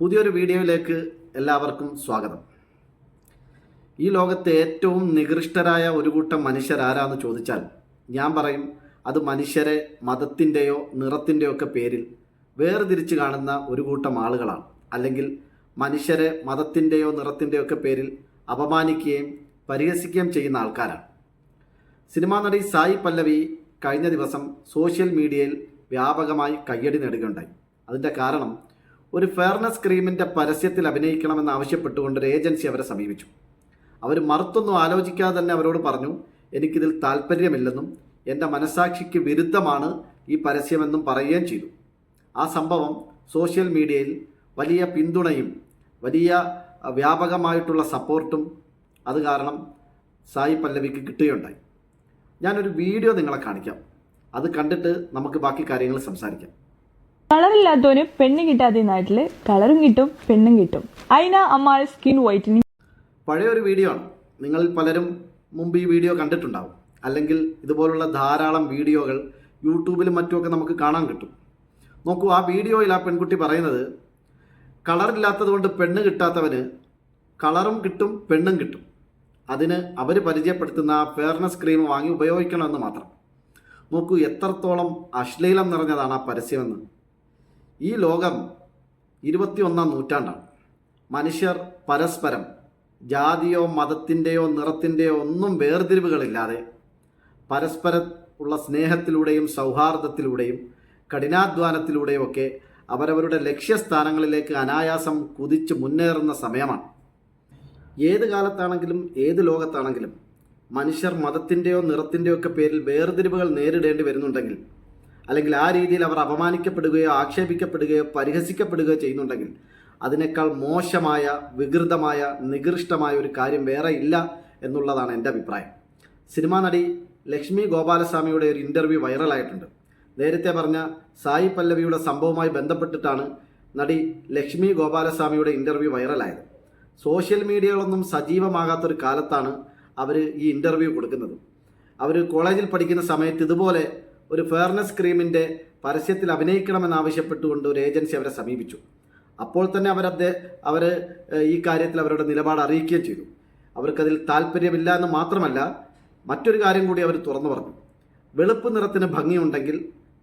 പുതിയൊരു വീഡിയോയിലേക്ക് എല്ലാവർക്കും സ്വാഗതം. ഈ ലോകത്തെ ഏറ്റവും നികൃഷ്ടരായ ഒരു കൂട്ടം മനുഷ്യർ മനുഷ്യരാരാന്ന് ചോദിച്ചാൽ ഞാൻ പറയും അത് മനുഷ്യരെ മതത്തിന്റെയോ നിറത്തിന്റെയോ ഒക്കെ പേരിൽ വേർതിരിച്ച് കാണുന്ന ഒരു കൂട്ടം ആളുകളാണ്. അല്ലെങ്കിൽ മനുഷ്യരെ മതത്തിന്റെയോ നിറത്തിന്റെയോ ഒക്കെ പേരിൽ അപമാനിക്കുകയും പരിഹസിക്കുകയും ചെയ്യുന്ന ആൾക്കാരാണ്. സിനിമാ നടി സായി പല്ലവി കഴിഞ്ഞ ദിവസം സോഷ്യൽ മീഡിയയിൽ വ്യാപകമായി കയ്യടി നേടുകയുണ്ടായി. അതിന്റെ കാരണം ഒരു ഫെയർനെസ് ക്രീമിന്റെ പരസ്യത്തിൽ അഭിനയിക്കണമെന്ന് ആവശ്യപ്പെട്ടുകൊണ്ട് ഒരു ഏജൻസി അവരെ സമീപിച്ചു. അവർ മറുത്തൊന്നും ആലോചിക്കാതെ തന്നെ അവരോട് പറഞ്ഞു എനിക്കിതിൽ താല്പര്യമില്ലെന്നും എന്റെ മനസാക്ഷിക്ക് വിരുദ്ധമാണ് ഈ പരസ്യമെന്നും പറയുകയും ചെയ്തു. ആ സംഭവം സോഷ്യൽ മീഡിയയിൽ വലിയ പിന്തുണയും വലിയ വ്യാപകമായിട്ടുള്ള സപ്പോർട്ടും അത് കാരണം സായി പല്ലവിക്ക് കിട്ടുകയുണ്ടായി. ഞാനൊരു വീഡിയോ നിങ്ങളെ കാണിക്കാം. അത് കണ്ടിട്ട് നമുക്ക് ബാക്കി കാര്യങ്ങൾ സംസാരിക്കാം. കളറില്ലാത്തവന് പെണ്ണ് കിട്ടാത്ത നാട്ടിൽ കളറും കിട്ടും പെണ്ണും കിട്ടും. അയിന അമ്മാൾ സ്കിൻ വൈറ്റനിങ്. പഴയ ഒരു വീഡിയോ ആണ്. നിങ്ങളിൽ പലരും മുമ്പ് ഈ വീഡിയോ കണ്ടിട്ടുണ്ടാവും. അല്ലെങ്കിൽ ഇതുപോലുള്ള ധാരാളം വീഡിയോകൾ യൂട്യൂബിലും മറ്റുമൊക്കെ നമുക്ക് കാണാൻ കിട്ടും. നോക്കൂ ആ വീഡിയോയിൽ ആ പെൺകുട്ടി പറയുന്നത് കളറില്ലാത്തത് കൊണ്ട് പെണ്ണ് കിട്ടാത്തവന് കളറും കിട്ടും പെണ്ണും കിട്ടും. അതിന് അവർ പരിചയപ്പെടുത്തുന്ന ആ ഫെയർനെസ് ക്രീം വാങ്ങി ഉപയോഗിക്കണമെന്ന് മാത്രം. നോക്കൂ എത്രത്തോളം അശ്ലീലം നിറഞ്ഞതാണ് ആ പരസ്യമെന്ന്. ഈ ലോകം ഇരുപത്തിയൊന്നാം നൂറ്റാണ്ടാണ്. മനുഷ്യർ പരസ്പരം ജാതിയോ മതത്തിന്റെയോ നിറത്തിന്റെയോ ഒന്നും വേർതിരിവുകളില്ലാതെ പരസ്പര ഉള്ള സ്നേഹത്തിലൂടെയും സൗഹാർദ്ദത്തിലൂടെയും കഠിനാധ്വാനത്തിലൂടെയും ഒക്കെ അവരവരുടെ ലക്ഷ്യസ്ഥാനങ്ങളിലേക്ക് അനായാസം കുതിച്ച് മുന്നേറുന്ന സമയമാണ്. ഏത് കാലത്താണെങ്കിലും ഏത് ലോകത്താണെങ്കിലും മനുഷ്യർ മതത്തിന്റെയോ നിറത്തിന്റെയോ ഒക്കെ പേരിൽ വേർതിരിവുകൾ നേരിടേണ്ടി വരുന്നുണ്ടെങ്കിൽ അല്ലെങ്കിൽ ആ രീതിയിൽ അവർ അപമാനിക്കപ്പെടുകയോ ആക്ഷേപിക്കപ്പെടുകയോ പരിഹസിക്കപ്പെടുകയോ ചെയ്യുന്നുണ്ടെങ്കിൽ അതിനേക്കാൾ മോശമായ വികൃതമായ നികൃഷ്ടമായ ഒരു കാര്യം വേറെ ഇല്ല എന്നുള്ളതാണ് എന്റെ അഭിപ്രായം. സിനിമാ നടി ലക്ഷ്മി ഗോപാലസ്വാമിയുടെ ഒരു ഇന്റർവ്യൂ വൈറലായിട്ടുണ്ട്. നേരത്തെ പറഞ്ഞ സായി പല്ലവിയുടെ സംഭവവുമായി ബന്ധപ്പെട്ടിട്ടാണ് നടി ലക്ഷ്മി ഗോപാലസ്വാമിയുടെ ഇന്റർവ്യൂ വൈറലായത്. സോഷ്യൽ മീഡിയകളൊന്നും സജീവമാകാത്തൊരു കാലത്താണ് അവർ ഈ ഇന്റർവ്യൂ കൊടുക്കുന്നത്. അവർ കോളേജിൽ പഠിക്കുന്ന സമയത്ത് ഇതുപോലെ ഒരു ഫെയർനെസ് ക്രീമിന്റെ പരസ്യത്തിൽ അഭിനയിക്കണമെന്നാവശ്യപ്പെട്ടുകൊണ്ട് ഒരു ഏജൻസി അവരെ സമീപിച്ചു. അപ്പോൾ തന്നെ അവർ അവർ ഈ കാര്യത്തിൽ അവരുടെ നിലപാട് അറിയിക്കുകയും ചെയ്തു. അവർക്കതിൽ താല്പര്യമില്ല എന്ന് മാത്രമല്ല മറ്റൊരു കാര്യം കൂടി അവർ തുറന്നു പറഞ്ഞു. വെളുപ്പ് നിറത്തിന് ഭംഗിയുണ്ടെങ്കിൽ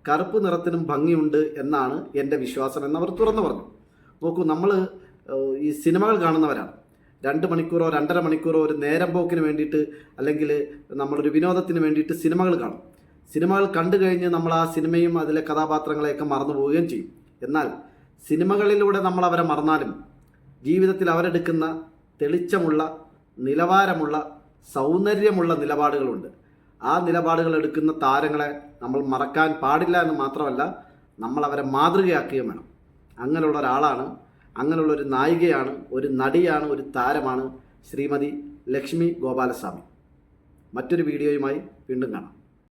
കറുപ്പ് നിറത്തിനും ഭംഗിയുണ്ട് എന്നാണ് എന്റെ വിശ്വാസം എന്ന് അവർ തുറന്നു പറഞ്ഞു. നോക്കൂ നമ്മൾ ഈ സിനിമകൾ കാണുന്നവരാണ്. രണ്ട് മണിക്കൂറോ രണ്ടര മണിക്കൂറോ ഒരു നേരം പോക്കിന് വേണ്ടിയിട്ട് അല്ലെങ്കിൽ നമ്മളൊരു വിനോദത്തിന് വേണ്ടിയിട്ട് സിനിമകൾ കാണും. സിനിമകൾ കണ്ടു കഴിഞ്ഞ് നമ്മൾ ആ സിനിമയും അതിലെ കഥാപാത്രങ്ങളെയൊക്കെ മറന്നു പോവുകയും ചെയ്യും. എന്നാൽ സിനിമകളിലൂടെ നമ്മൾ അവരെ മറന്നാലും ജീവിതത്തിൽ അവരെടുക്കുന്ന തെളിച്ചമുള്ള നിലവാരമുള്ള സൗന്ദര്യമുള്ള നിലപാടുകളുണ്ട്. ആ നിലപാടുകൾ എടുക്കുന്ന താരങ്ങളെ നമ്മൾ മറക്കാൻ പാടില്ല എന്ന് മാത്രമല്ല നമ്മൾ അവരെ മാതൃകയാക്കുകയും വേണം. അങ്ങനെയുള്ള ഒരാളാണ് അങ്ങനെയുള്ള ഒരു നായികയാണ് ഒരു നടിയാണ് ഒരു താരമാണ് ശ്രീമതി ലക്ഷ്മി ഗോപാലസ്വാമി. മറ്റൊരു വീഡിയോയുമായി വീണ്ടും കാണാം.